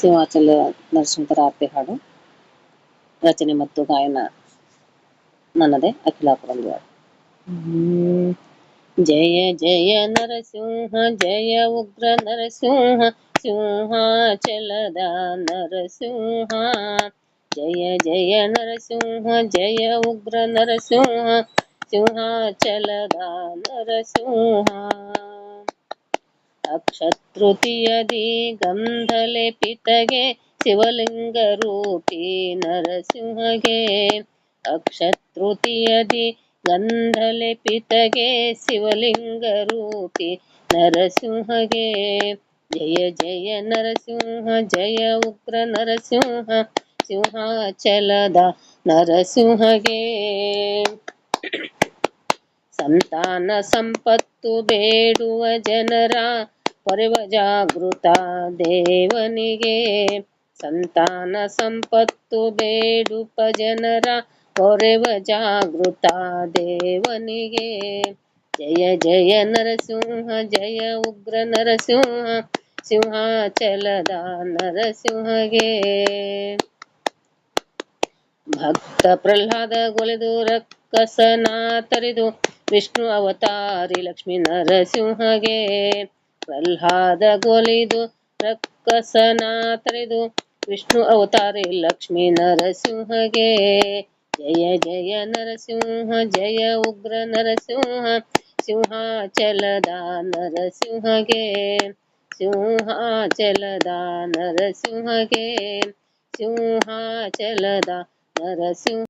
ಸಿಂಹಾಚಲ ನರಸಿಂಹರ ಆರ್ತಿ ಹಾಡು ರಚನೆ ಮತ್ತು ಗಾಯನ ನನ್ನದೇ ಅಖಿಲಾಪುರ ಹ್ಮ್. ಜಯ ಜಯ ನರಸಿಂಹ ಜಯ ಉಗ್ರ ನರಸಿಂಹ ಸಿಂಹಾಚಲದ ನರಸಿಂಹ ಜಯ ಜಯ ನರಸಿಂಹ ಜಯ ಉಗ್ರ ನರಸಿಂಹ ಸಿಂಹಾಚಲದ ನರಸಿಂಹ ಅಕ್ಷತೃತೀಯದಿ ಗಂಧಲೇಪಿತಗೆ ಶಿವಲಿಂಗ ರೂಪಿ ನರಸಿಂಹಗೆ. ಅಕ್ಷತೃತೀಯದಿ ಶಿವಲಿಂಗ ರೂಪಿ ನರಸಿಂಹಗೆ. ಜಯ ಜಯ ನರಸಿಂಹ, ಜಯ ಉಗ್ರ ನರಸಿಂಹ, ಸಿಂಹಾಚಲದ ನರಸಿಂಹಗೆ. ಸಂತಾನ ಸಂಪತ್ತು ಬೇಡುವ ಜನರ ಪೊರೆವ ಜಾಗೃತ ದೇವನಿಗೆ ಸಂತಾನ ಸಂಪತ್ತು ಬೇಡುವ ಜನರ ಪೊರೆವ ಜಾಗೃತ ದೇವನಿಗೆ ಜಯ ಜಯ ನರಸಿಂಹ ಜಯ ಉಗ್ರ ನರಸಿಂಹ ಸಿಂಹಾಚಲದ ನರಸಿಂಹಗೆ ಭಕ್ತ ಪ್ರಹ್ಲಾದ ಗೊಲೆದು ರಕ್ಕಸನ ತರಿದು ವಿಷ್ಣು ಅವತಾರಿ ಲಕ್ಷ್ಮೀ ನರಸಿಂಹಗೆ ಪ್ರಹ್ಲಾದ ಗೊಲಿದು ರಕ್ಕಸನ ವಿಷ್ಣು ಅವತಾರಿ ಲಕ್ಷ್ಮೀ ನರಸಿಂಹಗೆ. ಜಯ ಜಯ ನರಸಿಂಹ, ಜಯ ಉಗ್ರ ನರಸಿಂಹ. ಸಿಂಹಾಚಲದ ನರಸಿಂಹಗೆ. ಸಿಂಹಾಚಲದ ನರಸಿಂಹಗೆ. ಸಿಂಹಾಚಲದ ನರಸಿಂಹ